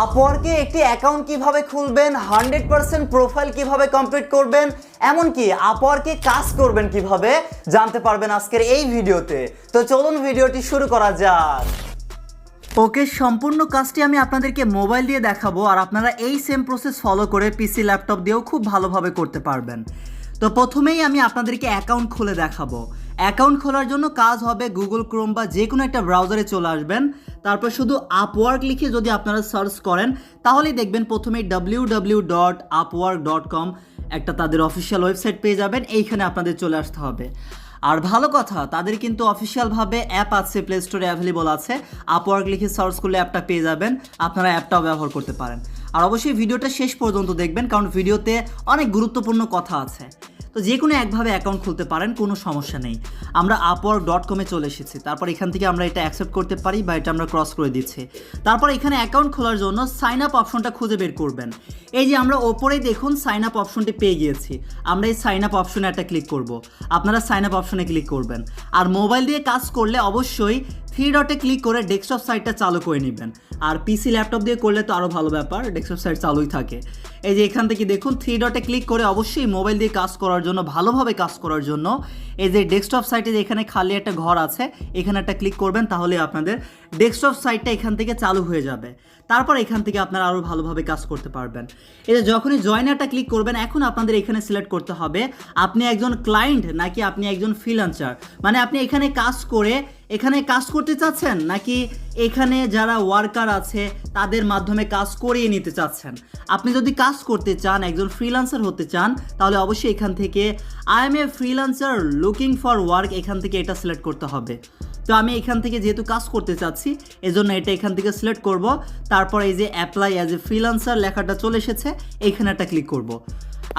আপওয়ার্কে একটি অ্যাকাউন্ট কীভাবে খুলবেন হান্ড্রেড পার্সেন্ট প্রোফাইল কীভাবে কমপ্লিট করবেন, এমনকি আপওয়ার্কে কাজ করবেন কীভাবে, জানতে পারবেন আজকের এই ভিডিওতে। তো চলুন ভিডিওটি শুরু করা যাক। ওকে, সম্পূর্ণ কাজটি আমি আপনাদেরকে মোবাইল দিয়ে দেখাবো, আর আপনারা এই সেম প্রসেস ফলো করে পিসি ল্যাপটপ দিয়েও খুব ভালোভাবে করতে পারবেন। তো প্রথমেই আমি আপনাদেরকে অ্যাকাউন্ট খুলে দেখাবো। অ্যাকাউন্ট খোলার জন্য কাজ হবে গুগল ক্রোম বা যে কোনো একটা ব্রাউজারে চলে আসবেন। তারপর শুধু আপওয়ার্ক লিখে যদি আপনারা সার্চ করেন, তাহলেই দেখবেন প্রথমেই W W dot Upwork dot com একটা তাদের অফিসিয়াল ওয়েবসাইট পেয়ে যাবেন। এইখানে আপনাদের চলে আসতে হবে। আর ভালো কথা, তাদের কিন্তু অফিসিয়ালভাবে অ্যাপ আছে প্লে স্টোরে অ্যাভেলেবল আছে। আপওয়ার্ক লিখে সার্চ করলে অ্যাপটা পেয়ে যাবেন। আপনারা অ্যাপটাও ব্যবহার করতে পারেন। আর অবশ্যই ভিডিওটা শেষ পর্যন্ত দেখবেন, কারণ ভিডিওতে অনেক গুরুত্বপূর্ণ কথা আছে। তো যে কোনো একভাবে অ্যাকাউন্ট খুলতে পারেন, কোনো সমস্যা নেই। আমরা আপওয়ার্ক ডট কমে চলে এসেছি। তারপর এখান থেকে আমরা এটা অ্যাকসেপ্ট করতে পারি বা এটা আমরা ক্রস করে দিচ্ছি। তারপর এখানে অ্যাকাউন্ট খোলার জন্য সাইন আপ অপশনটা খুঁজে বের করবেন। এই যে আমরা ওপরেই দেখুন সাইন আপ অপশনটি পেয়ে গিয়েছি। আমরা এই সাইন আপ অপশনে একটা ক্লিক করব। আপনারা সাইন আপ অপশনে ক্লিক করবেন। আর মোবাইল দিয়ে কাজ করলে অবশ্যই থ্রি ডটে ক্লিক করে ডেস্কটপ সাইটটা চালু করে নেবেন। আর পিসি ল্যাপটপ দিয়ে করলে তো আরও ভালো ব্যাপার, ডেস্কটপ সাইট চালুই থাকে। এই যে এখান থেকে দেখুন থ্রি ডটে ক্লিক করে অবশ্যই মোবাইল দিয়ে কাজ করার জন্য, ভালোভাবে কাজ করার জন্য, এই যে ডেস্কটপ সাইটে এখানে খালি একটা ঘর আছে, এখানে একটা ক্লিক করবেন, তাহলে আপনাদের ডেস্কটপ সাইটটা এখান থেকে চালু হয়ে যাবে। তারপর এখান থেকে আপনারা আরও ভালোভাবে কাজ করতে পারবেন। এই যে যখনই জয়নারটা ক্লিক করবেন, এখন আপনাদের এখানে সিলেক্ট করতে হবে, আপনি একজন ক্লায়েন্ট নাকি আপনি একজন ফ্রিল্যান্সার? মানে আপনি এখানে কাজ করে এখানে কাজ করতে চাচ্ছেন নাকি এখানে যারা ওয়ার্কার আছে, তাদের মাধ্যমে কাজ করিয়ে নিতে চাচ্ছেন? আপনি যদি কাজ করতে চান, একজন ফ্রিল্যান্সার হতে চান, তাহলে অবশ্যই এখান থেকে I am a freelancer looking for work এখান থেকে এটা সিলেক্ট করতে হবে। তো আমি এখান থেকে যেহেতু কাজ করতে চাচ্ছি, এজন্য এটা এখান থেকে সিলেক্ট করব। তারপর এই যে অ্যাপ্লাই অ্যাজ এ ফ্রিল্যান্সার লেখাটা চলে এসেছে এইখানে একটা ক্লিক করব।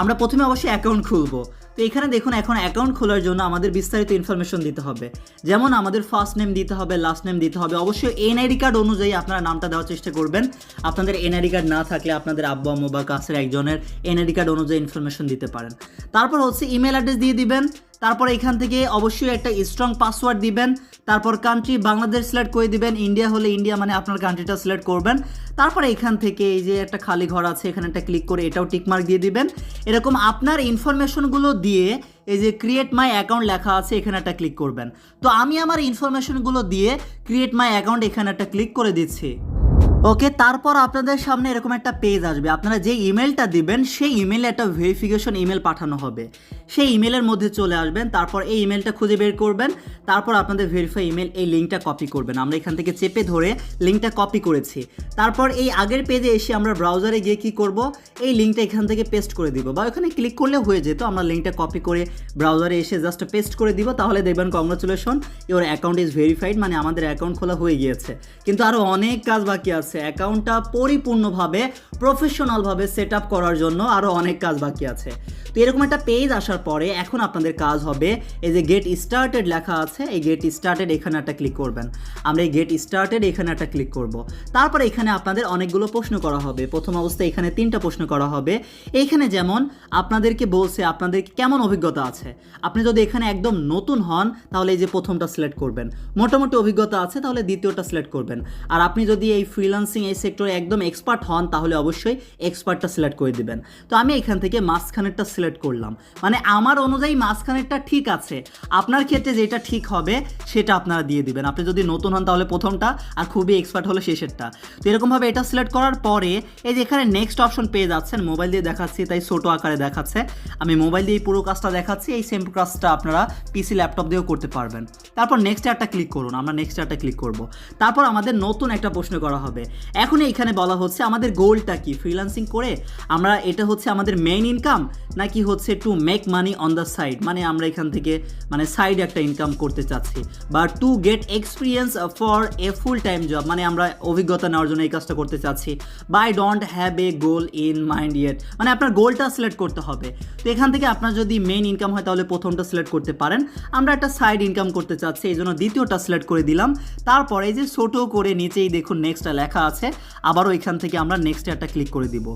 আমরা প্রথমে অবশ্যই অ্যাকাউন্ট খুলবো। তো এখানে দেখুন, এখন অ্যাকাউন্ট খোলার জন্য আমাদের বিস্তারিত ইনফরমেশন দিতে হবে। যেমন আমাদের ফার্স্ট নেম দিতে হবে লাস্ট নেম দিতে হবে। অবশ্যই এনআইডি কার্ড অনুযায়ী আপনারা নামটা দেওয়ার চেষ্টা করবেন। আপনাদের এনআইডি কার্ড না থাকলে আপনাদের আব্বু, আম্মু বা কাছের একজনের এনআইডি কার্ড অনুযায়ী ইনফরমেশন দিতে পারেন। তারপর হচ্ছে ইমেল অ্যাড্রেস দিয়ে দিবেন। তারপর এখান থেকে অবশ্যই একটা স্ট্রং পাসওয়ার্ড দিবেন। তারপর কান্ট্রি বাংলাদেশ সিলেক্ট করে দিবেন। ইন্ডিয়া হলে ইন্ডিয়া মানে আপনার কান্ট্রিটা সিলেক্ট করবেন। তারপরে এখান থেকে এই যে একটা খালি ঘর আছে, এখানে একটা ক্লিক করে এটাও টিকমার্ক দিয়ে দিবেন। এরকম আপনার ইনফরমেশনগুলো দিয়ে এই যে ক্রিয়েট মাই অ্যাকাউন্ট লেখা আছে, এখানে একটা ক্লিক করবেন। তো আমি আমার ইনফরমেশনগুলো দিয়ে ক্রিয়েট মাই অ্যাকাউন্ট এখানে একটা ক্লিক করে দিচ্ছি। ওকে তারপর আপনাদের সামনে এরকম একটা পেজ আসবে। আপনারা যে ইমেলটা দিবেন, সেই ইমেলে একটা ভেরিফিকেশন ইমেল পাঠানো হবে। সেই ইমেলের মধ্যে চলে আসবেন, তারপর এই ইমেলটা খুঁজে বের করবেন, তারপর আপনাদের ভেরিফাই ইমেল এই লিঙ্কটা কপি করবেন। আমরা এখান থেকে চেপে ধরে লিঙ্কটা কপি করেছি। তারপর এই আগের পেজে এসে আমরা ব্রাউজারে গিয়ে কি করব? এই লিঙ্কটা এখান থেকে পেস্ট করে দিব বা ওখানে ক্লিক করলে হয়ে যেত। আমরা লিঙ্কটা কপি করে ব্রাউজারে এসে জাস্ট পেস্ট করে দিব। তাহলে দেখবেন congratulation your account is verified মানে আমাদের অ্যাকাউন্ট খোলা হয়ে গিয়েছে। কিন্তু আরও অনেক কাজ বাকি আছে। অ্যাকাউন্টটা পরিপূর্ণভাবে প্রফেশনালভাবে সেট আপ করার জন্য আরও অনেক কাজ বাকি আছে। তো এরকম একটা পেজ আসার পরে এখন আপনাদের কাজ হবে এই যে গেট স্টার্টেড লেখা আছে। এই গেট স্টার্টেড এখানে একটা ক্লিক করবেন। আমরা এই গেট স্টার্টেড এখানে একটা ক্লিক করব। তারপর এখানে আপনাদের অনেকগুলো প্রশ্ন করা হবে। প্রথম অবস্থায় এখানে তিনটা প্রশ্ন করা হবে। এইখানে যেমন আপনাদেরকে বলছে আপনাদের কেমন অভিজ্ঞতা আছে? আপনি যদি এখানে একদম নতুন হন, তাহলে এই যে প্রথমটা সিলেক্ট করবেন। মোটামুটি অভিজ্ঞতা আছে, তাহলে দ্বিতীয়টা সিলেক্ট করবেন। আর আপনি যদি এই ফ্রিল্যান্সিং এই সেক্টরে একদম এক্সপার্ট হন, তাহলে অবশ্যই এক্সপার্টটা সিলেক্ট করে দিবেন। তো আমি এখান থেকে মাঝখানেরটা সিলেক্ট করলাম। মানে আমার অনুযায়ী মাঝখানেরটা ঠিক আছে। আপনার ক্ষেত্রে যেটা ঠিক হবে, সেটা আপনারা দিয়ে দিবেন। আপনি যদি নতুন হন, তাহলে প্রথমটা, আর খুবই এক্সপার্ট হলে শেষেরটা। তো এরকমভাবে এটা সিলেক্ট করার পরে, এই যে এখানে নেক্সট অপশন পেয়ে যাচ্ছেন মোবাইল দিয়ে দেখাচ্ছি, তাই ছোটো আকারে দেখাচ্ছে। আমি মোবাইল দিয়ে পুরো কাজটা দেখাচ্ছি, এই সেম কাজটা আপনারা পিসি ল্যাপটপ দিয়েও করতে পারবেন। তারপর নেক্সট একটা ক্লিক করুন, আমরা নেক্সট একটা ক্লিক করব। তারপর আমাদের নতুন একটা প্রশ্ন করা হবে। এখন এইখানে বলা হচ্ছে আমাদের গোলটা কি? ফ্রিল্যান্সিং করে আমরা এটা হচ্ছে আমাদের মেইন ইনকাম নাকি হচ্ছে to make money on the side মানে আমরা এখান থেকে মানে সাইড একটা ইনকাম করতে চাচ্ছি। বা to get experience for a full time job মানে আমরা অভিজ্ঞতা নেওয়ার জন্য এই কাজটা করতে চাচ্ছি। বা I don't have a goal in mind yet মানে আপনার গোলটা সিলেক্ট করতে হবে। তো এখান থেকে আপনার যদি মেইন ইনকাম হয়, তাহলে প্রথমটা সিলেক্ট করতে পারেন। আমরা একটা সাইড ইনকাম করতে চাচ্ছি, এই জন্য দ্বিতীয়টা সিলেক্ট করে দিলাম। তারপরে যে ছোটো করে নিচেই দেখুন নেক্সটটা লেখা আছে, আবারও এখান থেকে আমরা নেক্সট ইয়ারটা ক্লিক করে দিব।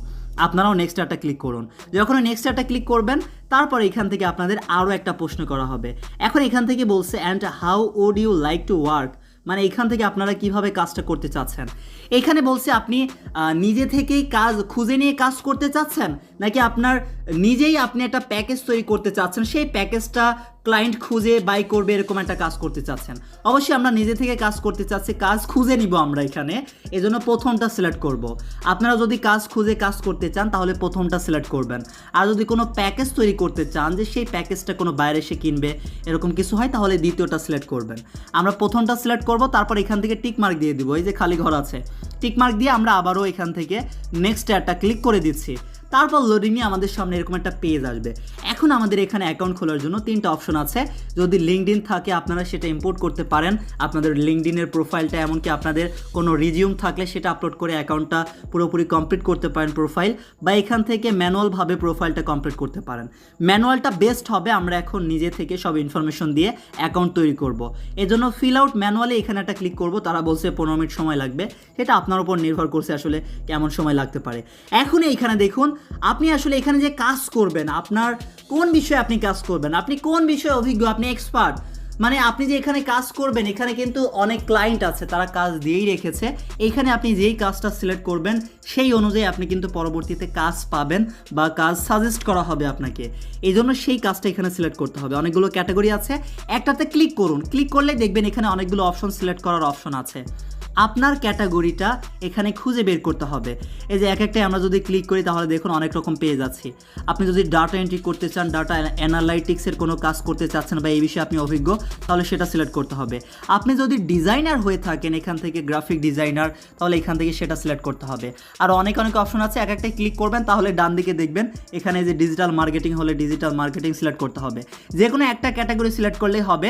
আপনারাও নেক্সট ইয়ারটা ক্লিক করুন। যখন নেক্সট ইয়ারটা ক্লিক করবেন, তারপরে এখান থেকে আপনাদের আরও একটা প্রশ্ন করা হবে। এখন এখান থেকে বলছে and how would you like to work মানে এখান থেকে আপনারা কীভাবে কাজটা করতে চাচ্ছেন? এখানে বলছে, আপনি নিজে থেকেই কাজ, খুঁজে নিয়ে কাজ করতে চাচ্ছেন? নাকি আপনার নিজেই আপনি একটা প্যাকেজ তৈরি করতে চাচ্ছেন, সেই প্যাকেজটা ক্লায়েন্ট খুঁজে বাই করবে এরকম একটা কাজ করতে চাচ্ছেন। অবশ্যই আমরা নিজে থেকে কাজ করতে চাচ্ছি, কাজ খুঁজে নিব আমরা এখানে, এজন্য প্রথমটা সিলেক্ট করব। আপনারা যদি কাজ খুঁজে কাজ করতে চান, তাহলে প্রথমটা সিলেক্ট করবেন। আর যদি কোনো প্যাকেজ তৈরি করতে চান, যে সেই প্যাকেজটা কোনো বাইরে এসে কিনবে, এরকম কিছু হয়, তাহলে দ্বিতীয়টা সিলেক্ট করবেন। আমরা প্রথমটা সিলেক্ট করব, তারপর এখান থেকে টিক মার্ক দিয়ে দিব, এই যে খালি ঘর আছে। টিক মার্ক দিয়ে আমরা আবারও এখান থেকে নেক্সট একটা ক্লিক করে দিচ্ছি। তারপর লোডিংয়ে আমাদের সামনে এরকম একটা পেজ আসবে। এখন আমাদের এখানে অ্যাকাউন্ট খোলার জন্য তিনটা অপশন আছে। যদি লিঙ্কডিন থাকে, আপনারা সেটা ইম্পোর্ট করতে পারেন। আপনাদের লিঙ্কড ইনের প্রোফাইলটা এমনকি আপনাদের কোনো রিজিউম থাকলে সেটা আপলোড করে অ্যাকাউন্টটা পুরোপুরি কমপ্লিট করতে পারেন প্রোফাইল বা এখান থেকে ম্যানুয়ালভাবে প্রোফাইলটা কমপ্লিট করতে পারেন। ম্যানুয়ালটা বেস্ট হবে, আমরা এখন নিজে থেকে সব ইনফরমেশন দিয়ে অ্যাকাউন্ট তৈরি করব। এজন্য ফিল আউট ম্যানুয়ালি এখানে একটা ক্লিক করব, তারা বলছে পনেরো মিনিট সময় লাগবে। সেটা আপনার উপর নির্ভর করছে আসলে কেমন সময় লাগতে পারে। এখন এইখানে দেখুন আপনি আসলে এখানে যে কাজ করবেন, আপনার কোন বিষয়ে আপনি কাজ করবেন, আপনি কোন বিষয়ে অভিজ্ঞ, আপনি এক্সপার্ট মানে আপনি যে এখানে কাজ করবেন, এখানে কিন্তু অনেক ক্লায়েন্ট আছে, তারা কাজ দিয়েই রেখেছে, এখানে আপনি যেই কাজটা সিলেক্ট করবেন, সেই অনুযায়ী আপনি কিন্তু পরবর্তীতে কাজ পাবেন বা কাজ সাজেস্ট করা হবে আপনাকে। এই জন্য সেই কাজটা এখানে সিলেক্ট করতে হবে। অনেকগুলো ক্যাটাগরি আছে। একটাতে ক্লিক করুন। ক্লিক করলে দেখবেন এখানে অনেকগুলো অপশন সিলেক্ট করার অপশন আছে। আপনার ক্যাটাগরিটা এখানে খুঁজে বের করতে হবে। এই যে এক একটাই আমরা যদি ক্লিক করি, তাহলে দেখুন অনেক রকম পেজ আছে। আপনি যদি ডাটা এন্ট্রি করতে চান ডাটা অ্যানালাইটিক্সের কোনো কাজ করতে চাচ্ছেন বা এই বিষয়ে আপনি অভিজ্ঞ, তাহলে সেটা সিলেক্ট করতে হবে। আপনি যদি ডিজাইনার হয়ে থাকেন, এখান থেকে গ্রাফিক ডিজাইনার তাহলে এখান থেকে সেটা সিলেক্ট করতে হবে। আর অনেক অনেক অপশন আছে, এক একটাই ক্লিক করবেন, তাহলে ডান দিকে দেখবেন, এখানে যে ডিজিটাল মার্কেটিং হলে ডিজিটাল মার্কেটিং সিলেক্ট করতে হবে। যে কোনো একটা ক্যাটাগরি সিলেক্ট করলেই হবে।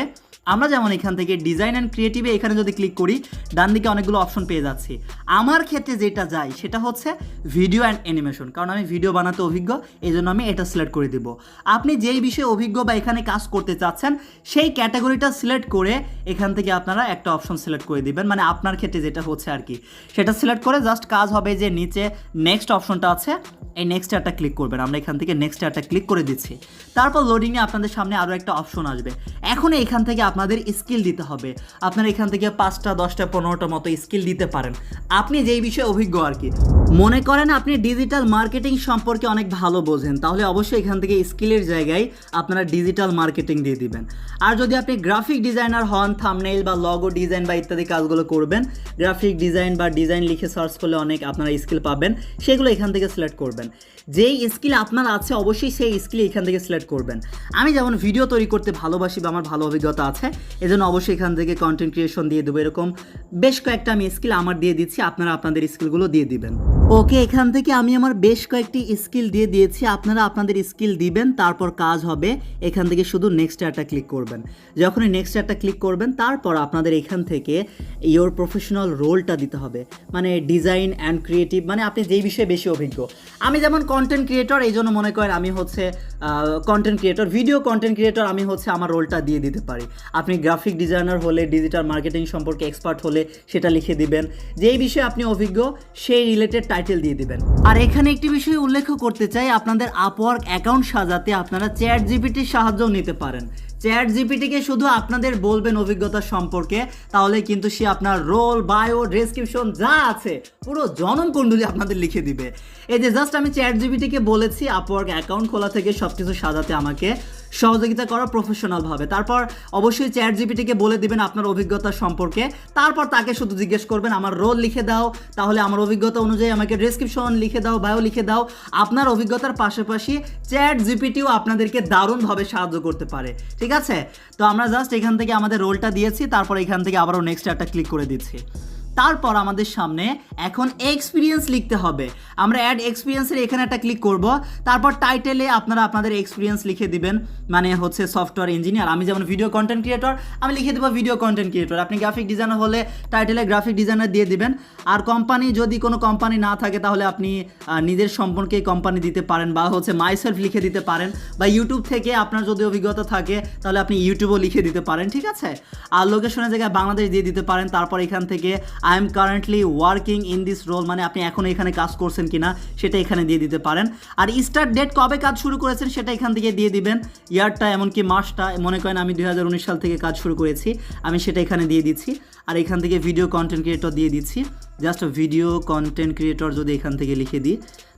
আমরা যেমন এখান থেকে ডিজাইন অ্যান্ড ক্রিয়েটিভে এখানে যদি ক্লিক করি, ডান দিকে অনেকগুলো অপশন পেয়ে যাচ্ছি। আমার ক্ষেত্রে যেটা যায়, সেটা হচ্ছে ভিডিও অ্যান্ড অ্যানিমেশন কারণ আমি ভিডিও বানাতে অভিজ্ঞ এই জন্য আমি এটা সিলেক্ট করে দিব। আপনি যেই বিষয়ে অভিজ্ঞ বা এখানে কাজ করতে চাচ্ছেন, সেই ক্যাটাগরিটা সিলেক্ট করে এখান থেকে আপনারা একটা অপশন সিলেক্ট করে দিবেন। মানে আপনার ক্ষেত্রে যেটা হচ্ছে আর কি, সেটা সিলেক্ট করে জাস্ট কাজ হবে যে নিচে নেক্সট অপশনটা আছে, এই নেক্সট একটা ক্লিক করবেন। আমরা এখান থেকে নেক্সট একটা ক্লিক করে দিচ্ছি। তারপর লোডিংয়ে আপনাদের সামনে আরও একটা অপশন আসবে। এখন এখান থেকে আপনাদের স্কিল দিতে হবে। আপনারা এখান থেকে পাঁচটা, দশটা, পনেরোটা মতো স্কিল দিতে পারেন। আপনি যেই বিষয়ে অভিজ্ঞ আর কি। মনে করেন আপনি ডিজিটাল মার্কেটিং সম্পর্কে অনেক ভালো বোঝেন, তাহলে অবশ্যই এখান থেকে স্কিলের জায়গায় আপনারা ডিজিটাল মার্কেটিং দিয়ে দিবেন। আর যদি আপনি গ্রাফিক ডিজাইনার হন থামনেইল বা লগো ডিজাইন বা ইত্যাদি কাজগুলো করবেন গ্রাফিক ডিজাইন বা ডিজাইন লিখে সার্চ করলে অনেক আপনারা স্কিল পাবেন, সেগুলো এখান থেকে সিলেক্ট করবেন। যেই স্কিল আপনার আছে, অবশ্যই সেই স্কিল এখান থেকে সিলেক্ট করবেন। আমি যেমন ভিডিও তৈরি করতে ভালোবাসি বা আমার ভালো অভিজ্ঞতা আছে, এজন্য অবশ্যই এখান থেকে কন্টেন্ট ক্রিয়েশন দিয়ে দেবো এরকম। বেশ কয়েকটা আমি স্কিল আমার দিয়ে দিচ্ছি, আপনারা আপনাদের স্কিলগুলো দিয়ে দিবেন। ওকে, এখান থেকে আমি আমার বেশ কয়েকটি স্কিল দিয়ে দিয়েছি। আপনারা আপনাদের স্কিল দিবেন, তারপর কাজ হবে। এখান থেকে শুধু নেক্সট একটা ক্লিক করবেন। যখনই নেক্সট একটা ক্লিক করবেন, তারপর আপনাদের এখান থেকে ইওর প্রফেশনাল রোলটা দিতে হবে। মানে ডিজাইন অ্যান্ড ক্রিয়েটিভ মানে আপনি যেই বিষয়ে বেশি অভিজ্ঞ। আমি যেমন কন্টেন্ট ক্রিয়েটর এই জন্য মনে করেন আমি হচ্ছে content creator video content creator আমি হচ্ছে আমার রোলটা দিয়ে দিতে পারি। আপনি গ্রাফিক ডিজাইনার হলে ডিজিটাল মার্কেটিং সম্পর্কে এক্সপার্ট হলে সেটা লিখে দিবেন। যেই বিষয়ে আপনি অভিজ্ঞ, সেই রিলেটেড টাইটেল দিয়ে দিবেন। আর এখানে একটি বিষয় উল্লেখ করতে চাই, আপনাদের আপওয়ার্ক অ্যাকাউন্ট সাজাতে আপনারা চ্যাট জিপিটির সাহায্যও নিতে পারেন। চ্যাট জিপিটিকে শুধু আপনাদের বলবেন অভিজ্ঞতা সম্পর্কে, তাহলে কিন্তু সে আপনার রোল বায়ো ডেসক্রিপশন যা আছে, পুরো জনম কুণ্ডলী আপনাদের লিখে দিবে। এই যে জাস্ট আমি চ্যাট জিপিটিকে বলেছি আপওয়ার্ক অ্যাকাউন্ট খোলা থেকে সব কিছু সাজাতে আমাকে সহযোগিতা করা প্রফেশনালভাবে তারপর অবশ্যই চ্যাট জিপিটিকে বলে দিবেন আপনার অভিজ্ঞতা সম্পর্কে। তারপর তাকে শুধু জিজ্ঞেস করবেন, আমার রোল লিখে দাও, তাহলে আমার অভিজ্ঞতা অনুযায়ী আমাকে ডেসক্রিপশন লিখে দাও বায়ো লিখে দাও। আপনার অভিজ্ঞতার পাশাপাশি চ্যাট জিপিটিও আপনাদেরকে দারুণভাবে সাহায্য করতে পারে। ঠিক আছে? তো আমরা জাস্ট এখান থেকে আমাদের রোলটা দিয়েছি, তারপর এখান থেকে আবারও নেক্সট একটা ক্লিক করে দিচ্ছি। তারপর আমাদের সামনে এখন এক্সপিরিয়েন্স লিখতে হবে। আমরা অ্যাড এক্সপিরিয়েন্সের এখানে একটা ক্লিক করব। তারপর টাইটেলে আপনারা আপনাদের এক্সপিরিয়েন্স লিখে দিবেন। মানে হচ্ছে সফটওয়্যার ইঞ্জিনিয়ার আমি যেমন ভিডিও কন্টেন্ট ক্রিয়েটর আমি লিখে দেবো ভিডিও কন্টেন্ট ক্রিয়েটর আপনি গ্রাফিক ডিজাইনার হলে টাইটেলে গ্রাফিক ডিজাইনার দিয়ে দিবেন। আর কোম্পানি যদি কোনো কোম্পানি না থাকে, তাহলে আপনি নিজের সম্পর্কে কোম্পানি দিতে পারেন বা হচ্ছে মাইসেলফ লিখে দিতে পারেন। বা ইউটিউব থেকে আপনার যদি অভিজ্ঞতা থাকে, তাহলে আপনি ইউটিউবও লিখে দিতে পারেন, ঠিক আছে? আর লোকেশনের জায়গায় বাংলাদেশ দিয়ে দিতে পারেন। তারপর এখান থেকে I am currently working in this role মানে আপনি এখন এখানে কাজ করছেন কিনা, সেটা এখানে দিয়ে দিতে পারেন। আর স্টার্ট ডেট কবে কাজ শুরু করেছেন, সেটা এখান থেকে দিয়ে দিবেন। ইয়ারটা এমনকি মাসটা, মনে করেন আমি দুই হাজার উনিশ সাল থেকে কাজ শুরু করেছি, আমি সেটা এখানে দিয়ে দিচ্ছি। আর এখান থেকে ভিডিও কন্টেন্ট ক্রিয়েটর দিয়ে দিচ্ছি। জাস্ট ভিডিও কন্টেন্ট ক্রিয়েটর যদি এখান থেকে লিখে দিই।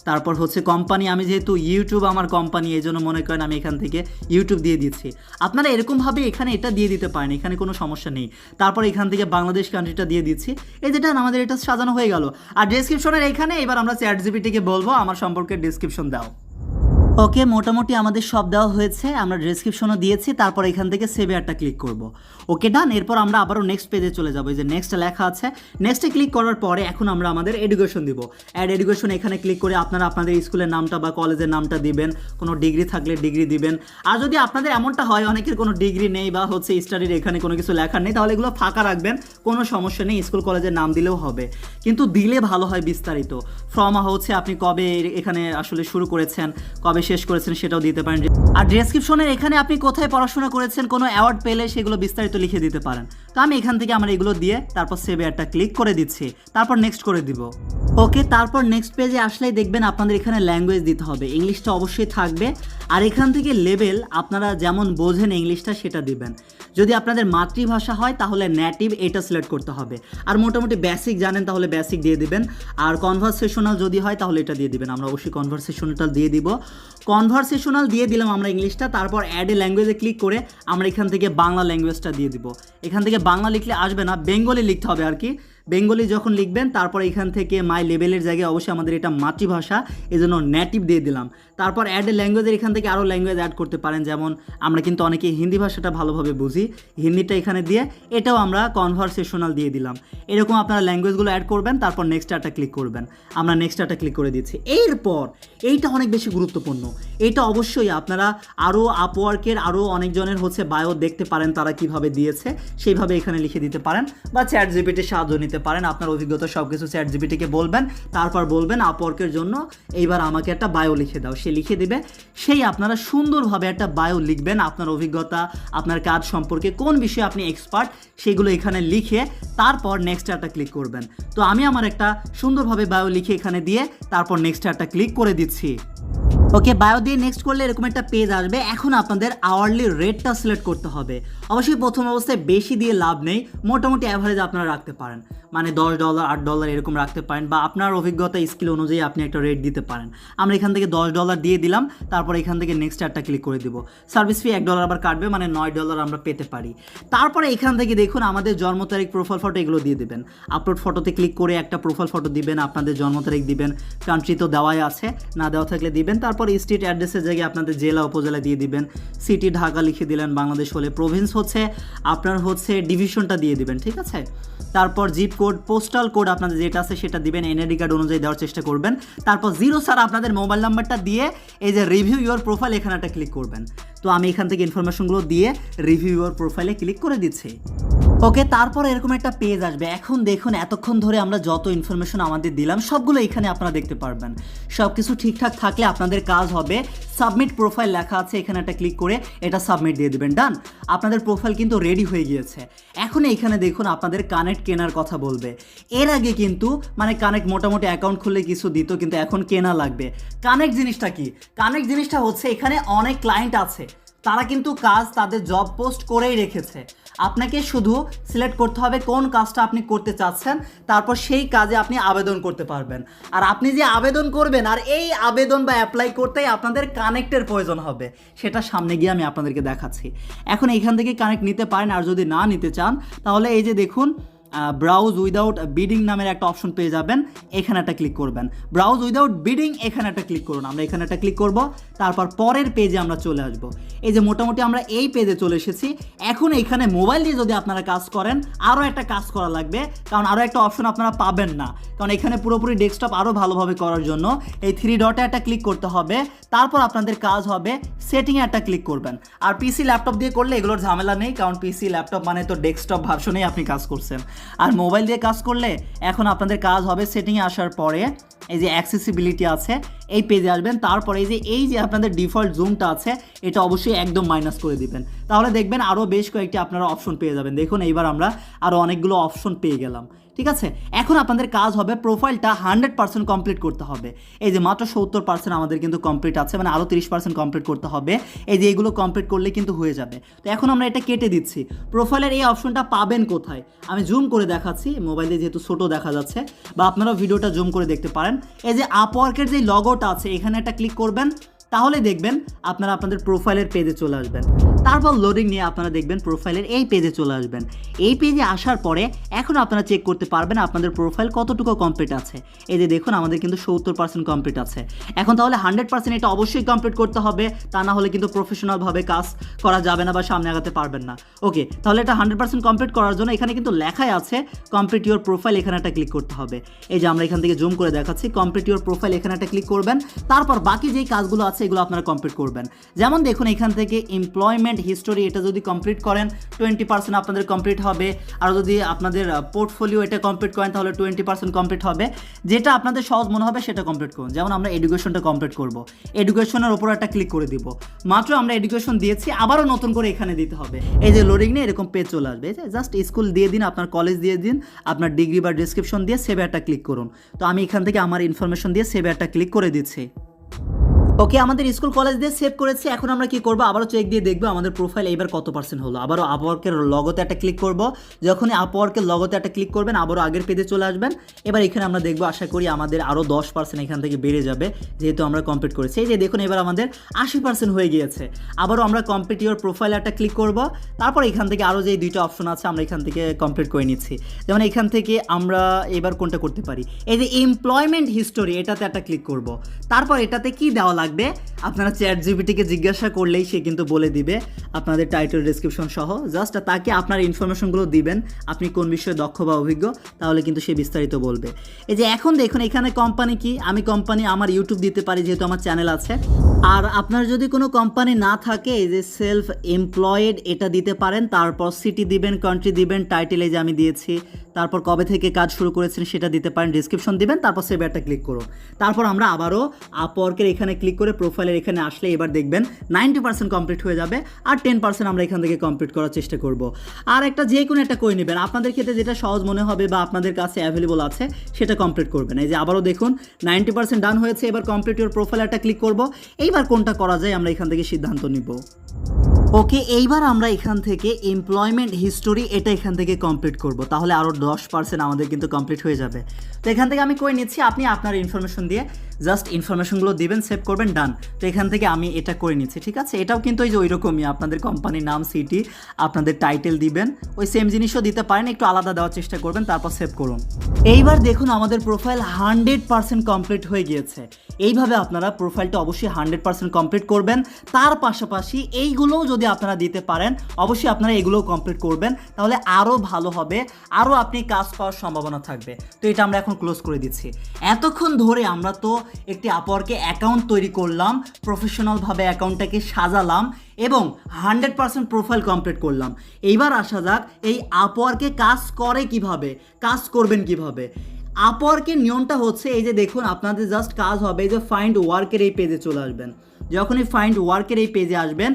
তারপর হচ্ছে কোম্পানি আমি যেহেতু ইউটিউব আমার কোম্পানি এই জন্য মনে করেন আমি এখান থেকে ইউটিউব দিয়ে দিচ্ছি। আপনারা এরকমভাবে এখানে এটা দিয়ে দিতে পারেন, এখানে কোনো সমস্যা নেই। তারপর এখান থেকে বাংলাদেশ কান্ট্রিটা দিয়ে দিচ্ছি। এই যেটা আমাদের এটা সাজানো হয়ে গেল। আর ডিসক্রিপশনের এখানে, এবার আমরা চ্যাট জিপিটিকে বলব, আমার সম্পর্কে ডিসক্রিপশন দাও। ওকে, মোটামুটি আমাদের সব দেওয়া হয়েছে, আমরা ডেসক্রিপশনও দিয়েছি, তারপর এখান থেকে সেভে একটা ক্লিক করব। ওকে ডান এরপর আমরা আবারও নেক্সট পেজে চলে যাব। যে নেক্সট লেখা আছে নেক্সটে ক্লিক করার পরে এখন আমরা আমাদের এডুকেশন দিব। অ্যাড এডুকেশন এখানে ক্লিক করে আপনারা আপনাদের স্কুলের নামটা বা কলেজের নামটা দিবেন, কোনো ডিগ্রি থাকলে ডিগ্রি দিবেন। আর যদি আপনাদের এমনটা হয়, অনেকের কোনো ডিগ্রি নেই বা হচ্ছে স্টাডির এখানে কোনো কিছু লেখা নেই, তাহলে এগুলো ফাঁকা রাখবেন, কোনো সমস্যা নেই স্কুল কলেজের নাম দিলেও হবে। কিন্তু দিলে ভালো হয় বিস্তারিত। ফ্রম হচ্ছে আপনি কবে এখানে আসলে শুরু করেছেন, কবে শেষ করেছেন, সেটাও দিতে পারেন। আর ডেসক্রিপশনের এখানে আপনি কোথায় পড়াশোনা করেছেন, কোনো অ্যাওয়ার্ড পেলে সেগুলো বিস্তারিত লিখে দিতে পারেন। তো আমি এখান থেকে আমার এগুলো দিয়ে তারপর সেভে একটা ক্লিক করে দিচ্ছি। তারপর নেক্সট করে দিব। ওকে তারপর নেক্সট পেজে আসলেই দেখবেন আপনাদের এখানে ল্যাঙ্গুয়েজ দিতে হবে। ইংলিশটা অবশ্যই থাকবে। আর এখান থেকে লেভেল আপনারা যেমন বোঝেন ইংলিশটা সেটা দিবেন। যদি আপনাদের মাতৃভাষা হয়, তাহলে নেটিভ এটা সিলেক্ট করতে হবে। আর মোটামুটি বেসিক জানেন, তাহলে বেসিক দিয়ে দিবেন। আর কনভারসেশনাল যদি হয়, তাহলে এটা দিয়ে দিবেন। আমরা অবশ্যই কনভারসেশনালটা দিয়ে দিব। কনভারসেশনাল দিয়ে দিলাম আমরা ইংলিশটা তারপর অ্যাড এ ল্যাঙ্গুয়েজে ক্লিক করে আমরা এখান থেকে বাংলা ল্যাঙ্গুয়েজটা দিয়ে দিব। এখান থেকে বাংলা লিখলে আসবে না বেঙ্গলি লিখতে হবে আর কি। বেঙ্গলি যখন লিখবেন, তারপর এখান থেকে মাই লেভেলের জায়গায় অবশ্যই আমাদের এটা মাতৃভাষা এই জন্য নেটিভ দিয়ে দিলাম। তারপর অ্যাড ল্যাঙ্গুয়েজের এখান থেকে আরও ল্যাঙ্গুয়েজ অ্যাড করতে পারেন। যেমন, আমরা কিন্তু অনেকে হিন্দি ভাষাটা ভালোভাবে বুঝি। হিন্দিটা এখানে দিয়ে এটাও আমরা কনভারসেশনাল দিয়ে দিলাম। এরকম আপনারা ল্যাঙ্গুয়েজগুলো অ্যাড করবেন, তারপর নেক্সট একটা ক্লিক করবেন। আমরা নেক্সট একটা ক্লিক করে দিচ্ছি। এরপর, এইটা অনেক বেশি গুরুত্বপূর্ণ। এটা অবশ্যই আপনারা আরও আপওয়ার্কের আরও অনেকজনের হচ্ছে বায়ো দেখতে পারেন তারা কীভাবে দিয়েছে। সেইভাবে এখানে লিখে দিতে পারেন বা চ্যাট জিপিটির সাহায্য নিতে পারেন। আপনার অভিজ্ঞতা সব কিছু চ্যাট জিপিটিকে বলবেন, তারপর বলবেন আপওয়ার্কের জন্য এইবার আমাকে একটা বায়ো লিখে দাও। সে লিখে দেবে। সেই আপনারা সুন্দরভাবে একটা বায়ো লিখবেন আপনার অভিজ্ঞতা, আপনার কাজ সম্পর্কে, কোন বিষয়ে আপনি এক্সপার্ট সেগুলো এখানে লিখে তারপর নেক্সট একটা ক্লিক করবেন। তো আমি আমার একটা সুন্দরভাবে বায়ো লিখে এখানে দিয়ে তারপর নেক্সট একটা ক্লিক করে দিচ্ছি। ওকে বায়ো দিয়ে নেক্সট করলে এরকম একটা পেজ আসবে। এখন আপনাদের আওয়ারলি রেটটা সিলেক্ট করতে হবে। অবশ্যই প্রথম অবস্থায় বেশি দিয়ে লাভ নেই, মোটামুটি অ্যাভারেজ আপনারা রাখতে পারেন। মানে দশ ডলার আট ডলার এরকম রাখতে পারেন বা আপনার অভিজ্ঞতা স্কিল অনুযায়ী আপনি একটা রেট দিতে পারেন। আমরা এখান থেকে দশ ডলার দিয়ে দিলাম, তারপর এখান থেকে নেক্সট একটা ক্লিক করে দিব। সার্ভিস ফি এক ডলার আবার কাটবে মানে নয় ডলার আমরা পেতে পারি। তারপরে এখান থেকে দেখুন, আমাদের জন্ম তারিখ প্রোফাইল ফটো এগুলো দিয়ে দেবেন। আপলোড ফটোতে ক্লিক করে একটা প্রোফাইল ফটো দিবেন, আপনাদের জন্ম তারিখ দিবেন। কান্ট্রি তো দেওয়াই আছে, না দেওয়া থাকলে দিবেন, তারপর স্ট্রিট অ্যাড্রেসের জায়গায় আপনাদের জেলা উপজেলা দিয়ে দিবেন। সিটি ঢাকা লিখে দিলেন, বাংলাদেশ হলে প্রভিন্স হচ্ছে, আপনার হচ্ছে ডিভিশনটা দিয়ে দিবেন, ঠিক আছে? তারপর জিপ কোড পোস্টাল কোড আপনাদের যেটা আছে সেটা দিবেন এনআইডি কার্ড অনুযায়ী দেওয়ার চেষ্টা করবেন। তারপর জিরো স্যার আপনাদের মোবাইল নাম্বারটা দিয়ে এই যে রিভিউ ইউর প্রোফাইল এখানে একটা ক্লিক করবেন। তো আমি এখান থেকে ইনফরমেশনগুলো দিয়ে রিভিউ ইউর প্রোফাইলে ক্লিক করে দিচ্ছি। ওকে তারপর এরকম একটা পেজ আসবে। এখন দেখুন, এতক্ষণ ধরে আমরা যত ইনফরমেশন আমাদের দিলাম, সবগুলো এখানে আপনারা দেখতে পারবেন। সব কিছু ঠিকঠাক থাকলে আপনাদের কাজ হবে সাবমিট প্রোফাইল লেখা আছে, এখানে একটা ক্লিক করে এটা সাবমিট দিয়ে দেবেন, ডান। আপনাদের প্রোফাইল কিন্তু রেডি হয়ে গিয়েছে। এখন এখানে দেখুন আপনাদের কানেক্ট কেনার কথা বলবে। এর আগে কিন্তু মানে কানেক্ট মোটামুটি অ্যাকাউন্ট খুললে কিছু দিত, কিন্তু এখন কেনা লাগবে। কানেক্ট জিনিসটা কি? কানেক্ট জিনিসটা হচ্ছে এখানে অনেক ক্লায়েন্ট আছে। তারা কিন্তু কাজ তাদের জব পোস্ট করেই রেখেছে। আপনাকে শুধু সিলেক্ট করতে হবে কোন কাজটা আপনি করতে চাচ্ছেন, তারপর সেই কাজে আপনি আবেদন করতে পারবেন। আর আপনি যে আবেদন করবেন, আর এই আবেদন বা অ্যাপ্লাই করতেই আপনাদের কানেক্টের প্রয়োজন হবে, সেটা সামনে গিয়ে আমি আপনাদেরকে দেখাচ্ছি। এখন এখান থেকে কানেক্ট নিতে পারেন, আর যদি না নিতে চান, তাহলে এই যে দেখুন ব্রাউজ উইদাউট বিডিং নামের একটা অপশন পেয়ে যাবেন, এখানে একটা ক্লিক করবেন। ব্রাউজ উইদাউট বিডিং এখানে একটা ক্লিক করুন। আমরা এখানে একটা ক্লিক করব, তারপর পরের পেজে আমরা চলে আসব। এই যে মোটামুটি আমরা এই পেজে চলে এসেছি। এখন এখানে মোবাইল দিয়ে যদি আপনারা কাজ করেন, আরও একটা কাজ করা লাগবে। কারণ আরও একটা অপশন আপনারা পাবেন না। কারণ এখানে পুরোপুরি ডেস্কটপ আরও ভালোভাবে করার জন্য এই থ্রি ডটে একটা ক্লিক করতে হবে। তারপর আপনাদের কাজ হবে সেটিংয়ে একটা ক্লিক করবেন। আর পিসি ল্যাপটপ দিয়ে করলে এগুলোর ঝামেলা নেই। কারণ পিসি ল্যাপটপ মানে তো ডেস্কটপ ভার্সনেই আপনি কাজ করছেন। আর মোবাইল দিয়ে কাজ করলে এখন আপনাদের কাজ হবে সেটিংয়ে আসার পরে এই যে অ্যাক্সেসিবিলিটি আছে, এই পেজে আসবেন, তারপরে এই যে এই যে আপনাদের ডিফল্ট জুমটা আছে, এটা অবশ্যই একদম মাইনাস করে দিবেন। তাহলে দেখবেন আরও বেশ কয়েকটি আপনারা অপশন পেয়ে যাবেন। দেখুন, এইবার আমরা আরও অনেকগুলো অপশন পেয়ে গেলাম। ঠিক আছে? এখন আপনাদের কাজ হবে প্রোফাইলটা হান্ড্রেড পার্সেন্ট কমপ্লিট করতে হবে। এই যে মাত্র সত্তর পার্সেন্ট আমাদের কিন্তু কমপ্লিট আছে মানে আরও তিরিশ পার্সেন্ট কমপ্লিট করতে হবে। এই যে এগুলো কমপ্লিট করলে কিন্তু হয়ে যাবে। তো এখন আমরা এটা কেটে দিচ্ছি। প্রোফাইলের এই অপশনটা পাবেন কোথায়? আমি জুম করে দেখাচ্ছি মোবাইলে যেহেতু ছোটো দেখা যাচ্ছে, বা আপনারাও ভিডিওটা জুম করে দেখতে পারেন। এই যে আপওয়ার্কের যে লগোটা আছে, এখানে একটা ক্লিক করবেন। তাহলে দেখবেন আপনারা আপনাদের প্রোফাইলের পেজে চলে আসবেন। তারপর লোডিং নিয়ে আপনারা দেখবেন প্রোফাইলের এই পেজে চলে আসবেন। এই পেজে আসার পরে এখন আপনারা চেক করতে পারবেন আপনাদের প্রোফাইল কতটুকু কমপ্লিট আছে। এই যে দেখুন, আমাদের কিন্তু সত্তর পার্সেন্ট কমপ্লিট আছে। এখন তাহলে হান্ড্রেড পার্সেন্ট এটা অবশ্যই কমপ্লিট করতে হবে, তা না হলে কিন্তু প্রফেশনালভাবে কাজ করা যাবে না বা সামনে আগাতে পারবেন না। ওকে তাহলে এটা হান্ড্রেড পার্সেন্ট কমপ্লিট করার জন্য এখানে কিন্তু লেখাই আছে কমপ্লিট ইউর প্রোফাইল এখানে একটা ক্লিক করতে হবে। এই যে আমরা এখান থেকে জুম করে দেখাচ্ছি কমপ্লিট ইউর প্রোফাইল এখানে একটা ক্লিক করবেন। তারপর বাকি যেই কাজগুলো আছে এগুলো আপনারা কমপ্লিট করবেন। যেমন দেখুন, এখান থেকে এমপ্লয়মেন্ট হিস্টোরি এটা যদি কমপ্লিট করেন টোয়েন্টি পার্সেন্ট আপনাদের কমপ্লিট হবে। আর যদি আপনাদের পোর্টফোলিও এটা কমপ্লিট করেন, তাহলে টোয়েন্টি পার্সেন্ট কমপ্লিট হবে। যেটা আপনাদের সহজ মনে হবে, সেটা কমপ্লিট করুন। যেমন আমরা এডুকেশনটা কমপ্লিট করব। এডুকেশনের ওপর একটা ক্লিক করে দিব। মাত্র আমরা এডুকেশন দিয়েছি, আবারও নতুন করে এখানে দিতে হবে। এই যে লোডিং নিয়ে এরকম পেজ চলে আসবে। জাস্ট স্কুল দিয়ে দিন, আপনার কলেজ দিয়ে দিন, আপনার ডিগ্রি বা ডিসক্রিপশন দিয়ে সেভে একটা ক্লিক করুন। তো আমি এখান থেকে আমার ইনফরমেশন দিয়ে সেভে একটা ক্লিক করে দিচ্ছি। ওকে, আমাদের স্কুল কলেজ দিয়ে সেভ করেছি, এখন আমরা কি করব? আবারও চেক দিয়ে দেখব আমাদের প্রোফাইল এবার কত পার্সেন্ট হলো। আবারও আপওয়ার্কের লগতে একটা ক্লিক করব। যখনই আপওয়ার্কের লগতে একটা ক্লিক করবেন, আবারও আগের পেজে চলে আসবেন। এবার এখানে আমরা দেখব, আশা করি আমাদের আরও দশ পার্সেন্ট এখান থেকে বেড়ে যাবে, যেহেতু আমরা কমপ্লিট করেছি। এই যে দেখুন, এবার আমাদের আশি পার্সেন্ট হয়ে গিয়েছে। আবারও আমরা কমপ্লিট ইউর প্রোফাইল একটা ক্লিক করব। তারপর এখান থেকে আরও যে দুইটা অপশন আছে, আমরা এখান থেকে কমপ্লিট করে নিচ্ছি। যেমন এখান থেকে আমরা এবার কোনটা করতে পারি? এই যে এমপ্লয়মেন্ট হিস্টোরি এটাতে একটা ক্লিক করব। তারপর এটাতে কি দেওয়া লাগবে। আপনারা চ্যাট জিবিটিকে জিজ্ঞাসা করলেই সে কিন্তু বলে দিবে। আপনাদের টাইটেল ডিসক্রিপশন সহ। জাস্ট তাকে আপনার ইনফরমেশনগুলো দিবেন, আপনি কোন বিষয়ে দক্ষ বা অভিজ্ঞ, তাহলে কিন্তু সে বিস্তারিত বলবে। এই যে এখন দেখুন, এখানে কোম্পানি কি? আমি কোম্পানি আমার ইউটিউব দিতে পারি, যেহেতু আমার চ্যানেল আছে। আর আপনার যদি কোনো কোম্পানি না থাকে, এই যে সেলফ এমপ্লয়েড এটা দিতে পারেন, তারপর সিটি দিবেন কান্ট্রি দিবেন টাইটেল যে আমি দিয়েছি। তারপর কবে থেকে কাজ শুরু করেছেন সেটা দিতে পারেন ডিসক্রিপশন দিবেন, তারপর সেভ একটা ক্লিক করুন। তারপর আমরা আবারও আপওয়ার্কের এখানে ক্লিক করে প্রোফাইলের এখানে আসলে এবার দেখবেন নাইনটি পার্সেন্ট কমপ্লিট হয়ে যাবে আর টেন পার্সেন্ট আমরা এখান থেকে কমপ্লিট করার চেষ্টা করব। আর একটা যে কোনো একটা করে নেবেন। আপনাদের ক্ষেত্রে যেটা সহজ মনে হবে বা আপনাদের কাছে অ্যাভেলেবল আছে, সেটা কমপ্লিট করবেন। এই যে আবারও দেখুন নাইনটি পার্সেন্ট ডান হয়েছে, এবার কমপ্লিট ইউর প্রোফাইল একটা ক্লিক করব। এইবার কোনটা করা যায় আমরা এখান থেকে সিদ্ধান্ত নিব। ওকে এইবার আমরা এখান থেকে এমপ্লয়মেন্ট হিস্টোরি এটা এখান থেকে কমপ্লিট করব। তাহলে আরও দশ পার্সেন্ট আমাদের কিন্তু কমপ্লিট হয়ে যাবে। তো এখান থেকে আমি কই নিচ্ছি? আপনি আপনার ইনফরমেশন দিয়ে জাস্ট ইনফরমেশনগুলো দিবেন, সেভ করবেন, ডান। তো এখান থেকে আমি এটা করে নিচ্ছি, ঠিক আছে? এটাও কিন্তু ওই যে ওই রকমই আপনাদের কোম্পানির নাম সিটি আপনাদের টাইটেল দিবেন। ওই সেম জিনিসও দিতে পারেন, একটু আলাদা দেওয়ার চেষ্টা করবেন, তারপর সেভ করুন। এইবার দেখুন আমাদের প্রোফাইল হান্ড্রেড পার্সেন্ট কমপ্লিট হয়ে গিয়েছে। এইভাবে আপনারা প্রোফাইলটা অবশ্যই হান্ড্রেড পার্সেন্ট কমপ্লিট করবেন। তার পাশাপাশি এইগুলোও যদি আপনারা দিতে পারেন, অবশ্যই আপনারা এগুলোও কমপ্লিট করবেন। তাহলে আরও ভালো হবে, আরও আপনি কাজ পাওয়ার সম্ভাবনা থাকবে। তো এটা আমরা এখন ক্লোজ করে দিচ্ছি। এতক্ষণ ধরে আমরা তো একটি আপওয়ার্কে অ্যাকাউন্ট তৈরি করলাম প্রফেশনালভাবে অ্যাকাউন্টটাকে সাজালাম এবং হান্ড্রেড পার্সেন্ট প্রোফাইল কমপ্লিট করলাম। এইবার আসা যাক, এই আপওয়ার্কে কাজ করে কীভাবে, কাজ করবেন কীভাবে? আপওয়ার্কের নিয়মটা হচ্ছে, এই যে দেখুন, আপনাদের জাস্ট কাজ হবে, এই যে ফাইন্ড ওয়ার্কের এই পেজে চলে আসবেন। যখনই ফাইন্ড ওয়ার্কের এই পেজে আসবেন,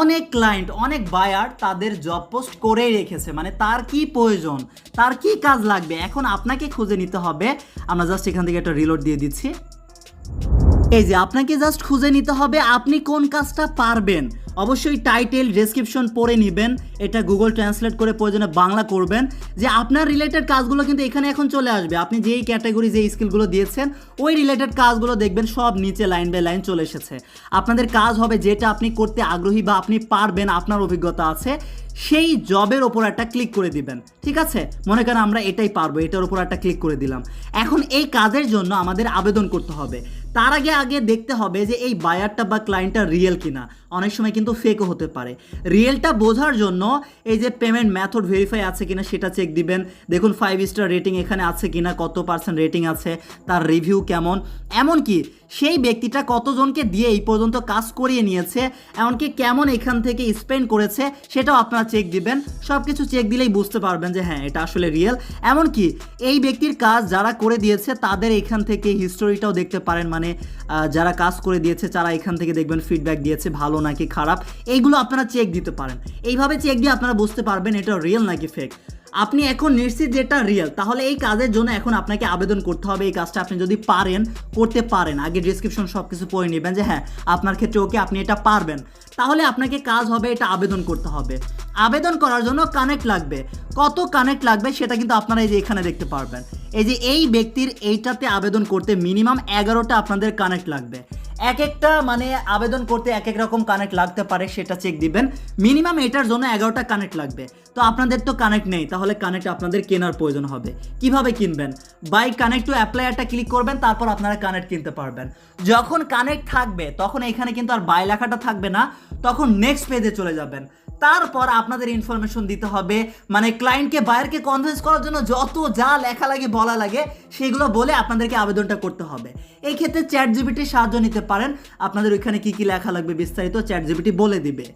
অনেক ক্লায়েন্ট অনেক বায়ার তাদের জব পোস্ট করেই রেখেছে। মানে তার কি প্রয়োজন, তার কি কাজ লাগবে? এখন আপনাকে খুঁজে নিতে হবে। আমরা জাস্ট এখান থেকে একটা রিলোড দিয়ে দিচ্ছি। এই যে, আপনাকে জাস্ট খুঁজে নিতে হবে আপনি কোন কাজটা পারবেন। অবশ্যই টাইটেল ডেসক্রিপশন পড়ে নেবেন। এটা গুগল ট্রান্সলেট করে প্রয়োজনে বাংলা করবেন। যে আপনার রিলেটেড কাজগুলো কিন্তু এখানে এখন চলে আসবে। আপনি যেই ক্যাটাগরি যে স্কিলগুলো দিয়েছেন, ওই রিলেটেড কাজগুলো দেখবেন সব নিচে লাইন বাই লাইন চলে এসেছে। আপনাদের কাজ হবে যেটা আপনি করতে আগ্রহী বা আপনি পারবেন, আপনার অভিজ্ঞতা আছে, সেই জবের ওপর একটা ক্লিক করে দিবেন। ঠিক আছে? মনে করেন আমরা এটাই পারব, এটার ওপর একটা ক্লিক করে দিলাম। এখন এই কাজের জন্য আমাদের আবেদন করতে হবে। তার আগে আগে দেখতে হবে যে এই বায়ারটা বা ক্লায়েন্টটা রিয়েল কিনা। অনেক সময় কিন্তু ফেকও হতে পারে। রিয়েলটা বোঝার জন্য এই যে পেমেন্ট মেথড ভেরিফাই আছে কিনা সেটা চেক দিবেন। দেখুন ফাইভ স্টার রেটিং এখানে আছে কিনা, কত পার্সেন্ট রেটিং আছে, তার রিভিউ কেমন। এমনকি সেই ব্যক্তিটা কতজনকে দিয়ে এই পর্যন্ত কাজ করিয়ে নিয়েছে, এমনকি কেমন এখান থেকে স্পেন্ড করেছে, সেটাও আপনারা চেক দিবেন। সব কিছু চেক দিলেই বুঝতে পারবেন যে হ্যাঁ এটা আসলে রিয়েল এমনকি এই ব্যক্তির কাজ যারা করে দিয়েছে, তাদের এখান থেকে হিস্টোরিটাও দেখতে পারেন। মানে যারা কাজ করে দিয়েছে যারা এখান থেকে দেখবেন ফিডব্যাক দিয়েছে, ভালো নাকি খারাপ? এইগুলো আপনারা চেক দিতে পারেন। এইভাবে চেক দিয়ে আপনারা বুঝতে পারবেন এটা রিয়েল নাকি ফেক আপনি এখন নিশ্চিত যে এটা রিয়েল তাহলে এই কাজের জন্য এখন আপনাকে আবেদন করতে হবে। এই কাজটা আপনি যদি পারেন, করতে পারেন, আগে ডিসক্রিপশন সব কিছু পড়ে নেবেন যে হ্যাঁ আপনার ক্ষেত্রে ওকে আপনি এটা পারবেন। তাহলে আপনাকে কাজ হবে এটা আবেদন করতে হবে। আবেদন করার জন্য কানেক্ট লাগবে। কত কানেক্ট লাগবে সেটা কিন্তু আপনারা এই যে এখানে দেখতে পারবেন। এই যে এই ব্যক্তির এইটাতে আবেদন করতে মিনিমাম এগারোটা আপনাদের কানেক্ট লাগবে। এক একটা মানে আবেদন করতে এক এক রকম কানেক্ট লাগতে পারে, সেটা চেক দিবেন। মিনিমাম এটার জন্য এগারোটা কানেক্ট লাগবে। তো আপনাদের তো কানেক্ট নেই, তাহলে কানেক্ট আপনাদের কেনার প্রয়োজন হবে। কীভাবে কিনবেন? বাই কানেক্ট টু অ্যাপ্লায়ারটা ক্লিক করবেন, তারপর আপনারা কানেক্ট কিনতে পারবেন। যখন কানেক্ট থাকবে, তখন এখানে কিন্তু আর বাই লেখাটা থাকবে না, তখন নেক্সট পেজে চলে যাবেন। তারপর আপনাদের ইনফরমেশন দিতে হবে। মানে ক্লায়েন্টকে বায়ারকে কনভিন্স করার জন্য যত যা লেখা লাগে, বলা লাগে, সেগুলো বলে আপনাদেরকে আবেদনটা করতে হবে। এই ক্ষেত্রে চ্যাট জিবিটির সাহায্য নিতে পারেন। আপনাদের ওইখানে কি কি লেখা লাগবে বিস্তারিত চ্যাট জিবিটি বলে দিবে।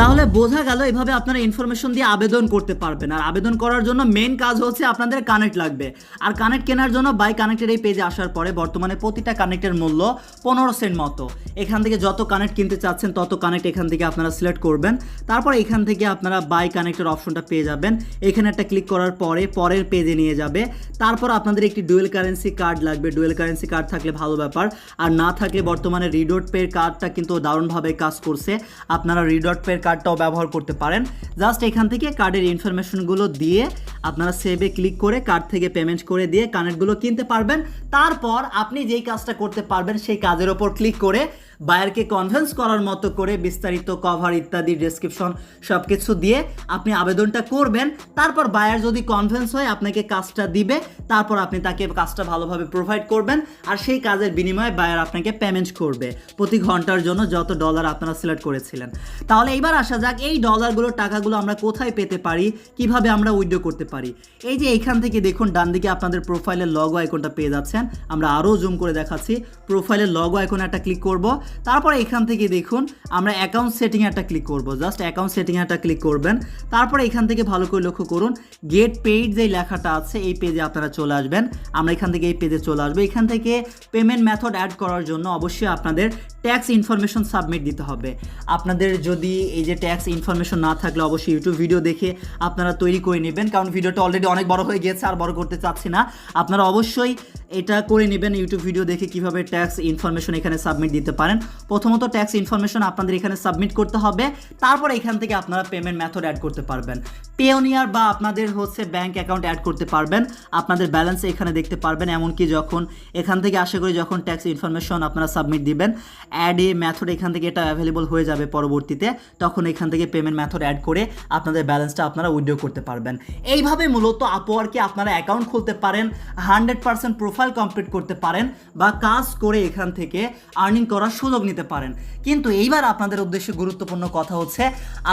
তাহলে বোঝা গেল এভাবে আপনারা ইনফরমেশন দিয়ে আবেদন করতে পারবেন। আর আবেদন করার জন্য মেন কাজ হচ্ছে আপনাদের কানেক্ট লাগবে। আর কানেক্ট কেনার জন্য বাই কানেক্টের এই পেজে আসার পরে বর্তমানে প্রতিটা কানেক্টের মূল্য পনেরো সেন্ট মতো। এখান থেকে যত কানেক্ট কিনতে চাচ্ছেন, তত কানেক্ট এখান থেকে আপনারা সিলেক্ট করবেন। তারপর এখান থেকে আপনারা বাই কানেক্টের অপশনটা পেয়ে যাবেন। এখানে একটা ক্লিক করার পরে পরের পেজে নিয়ে যাবে। তারপর আপনাদের একটি ডুয়েল কারেন্সি কার্ড লাগবে। ডুয়েল কারেন্সি কার্ড থাকলে ভালো ব্যাপার। আর না থাকলে বর্তমানে রিডোট পের কার্ডটা কিন্তু দারুণভাবে কাজ করছে। আপনারা রিডোট পের কার্ডটাও ব্যবহার করতে পারেন। জাস্ট এখান থেকে কার্ডের ইনফরমেশনগুলো দিয়ে আপনারা সেভে ক্লিক করে কার্ড থেকে পেমেন্ট করে দিয়ে কানেক্টগুলো কিনতে পারবেন। তারপর আপনি যেই কাজটা করতে পারবেন সেই কাজের ওপর ক্লিক করে বায়ারকে কনভেন্স করার মতো করে বিস্তারিত কভার ইত্যাদি ডেসক্রিপশন সব কিছু দিয়ে আপনি আবেদনটা করবেন। তারপর বায়ার যদি কনভেন্স হয়, আপনাকে কাজটা দিবে, তারপর আপনি তাকে কাজটা ভালোভাবে প্রোভাইড করবেন আর সেই কাজের বিনিময়ে বায়ার আপনাকে পেমেন্ট করবে প্রতি ঘণ্টার জন্য যত ডলার আপনারা সিলেক্ট করেছিলেন। তাহলে এইবার আসা যাক, এই ডলারগুলো টাকাগুলো আমরা কোথায় পেতে পারি, কীভাবে আমরা উইথড্র করতে পারি। এই যে এইখান থেকে দেখুন, ডান দিকে আপনাদের প্রোফাইলের লগো আইকনটা পেয়ে যাচ্ছেন। আমরা আরও জুম করে দেখাচ্ছি। প্রোফাইলের লগো আইকনে একটা ক্লিক করব। তারপর এখান থেকে দেখুন, আমরা অ্যাকাউন্ট সেটিং একটা ক্লিক করব। জাস্ট অ্যাকাউন্ট সেটিং একটা ক্লিক করবেন। তারপর এখান থেকে ভালো করে লক্ষ্য করুন গেট পেইড যে লেখাটা আছে, এই পেজে আপনারা চলে আসবেন। আমরা এখান থেকে এই পেজে চলে আসব। এখান থেকে পেমেন্ট মেথড অ্যাড করার জন্য অবশ্যই আপনাদের ট্যাক্স ইনফরমেশন সাবমিট দিতে হবে। আপনাদের যদি এই যে ট্যাক্স ইনফরমেশন না থাকলে অবশ্যই ইউটিউব ভিডিও দেখে আপনারা তৈরি করে নেবেন। কারণ ভিডিওটা অলরেডি অনেক বড় হয়ে গেছে, আর বড় করতে চাচ্ছি না। আপনারা অবশ্যই এটা করে নেবেন ইউটিউব ভিডিও দেখে কীভাবে ট্যাক্স ইনফরমেশন এখানে সাবমিট দিতে পারেন। প্রথমত ট্যাক্স ইনফরমেশন আপনাদের এখানে সাবমিট করতে হবে। তারপর এখান থেকে আপনারা পেমেন্ট মেথড অ্যাড করতে পারবেন। পেওনিয়ার বা আপনাদের হচ্ছে ব্যাংক অ্যাকাউন্ট অ্যাড করতে পারবেন। আপনাদের ব্যালেন্স এখানে দেখতে পারবেন, এমনকি যখন এখান থেকে আশা করি যখন ট্যাক্স ইনফরমেশন আপনারা সাবমিট দিবেন অ্যাড এ মেথড এখান থেকে এটা অ্যাভেলেবল হয়ে যাবে পরবর্তীতে, তখন এখান থেকে পেমেন্ট মেথড অ্যাড করে আপনাদের ব্যালেন্সটা আপনারা উইথড্র করতে পারবেন। এইভাবে মূলত আপওয়ার্কে আপনারা অ্যাকাউন্ট খুলতে পারেন হান্ড্রেড পার্সেন্ট প্রোফাইল কমপ্লিট করতে পারেন, বা কাজ করে এখান থেকে আর্নিং করার সুযোগ নিতে পারেন। কিন্তু এইবার আপনাদের উদ্দেশ্যে গুরুত্বপূর্ণ কথা হচ্ছে,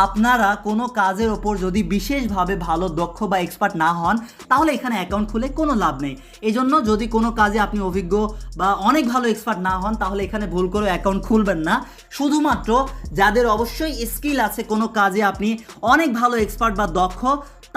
আপনারা কোনো কাজের ওপর যদি বিশেষভাবে ভালো, দক্ষ বা এক্সপার্ট না হন, তাহলে এখানে অ্যাকাউন্ট খুলে কোনো লাভ নেই। এই জন্য যদি কোনো কাজে আপনি অভিজ্ঞ বা অনেক ভালো এক্সপার্ট না হন, তাহলে এখানে ভুল করে অ্যাকাউন্ট খুলবেন না। শুধুমাত্র যাদের অবশ্যই স্কিল আছে কোনো কাজে আপনি অনেক ভালো এক্সপার্ট বা দক্ষ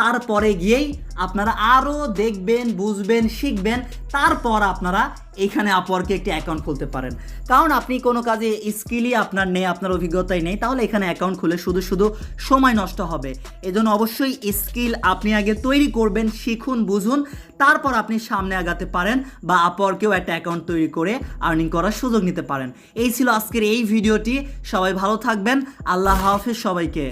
তারপরে গিয়েই আপনারা আরও দেখবেন, বুঝবেন, শিখবেন, তারপর আপনারা এখানে আপওয়ার্কে একটি অ্যাকাউন্ট খুলতে পারেন। কারণ আপনি কোনো কাজে স্কিলই আপনার নেই, আপনার অভিজ্ঞতাই নেই, তাহলে এখানে অ্যাকাউন্ট খুলে শুধু শুধু সময় নষ্ট হবে। এজন্য অবশ্যই স্কিল আপনি আগে তৈরি করবেন, শিখুন, বুঝুন, তারপর আপনি সামনে আগাতে পারেন বা আপওয়ার্কেও একটা অ্যাকাউন্ট তৈরি করে আর্নিং করার সুযোগ নিতে পারেন। এই ছিল আজকের এই ভিডিওটি। সবাই ভালো থাকবেন। আল্লাহ হাফেজ সবাইকে।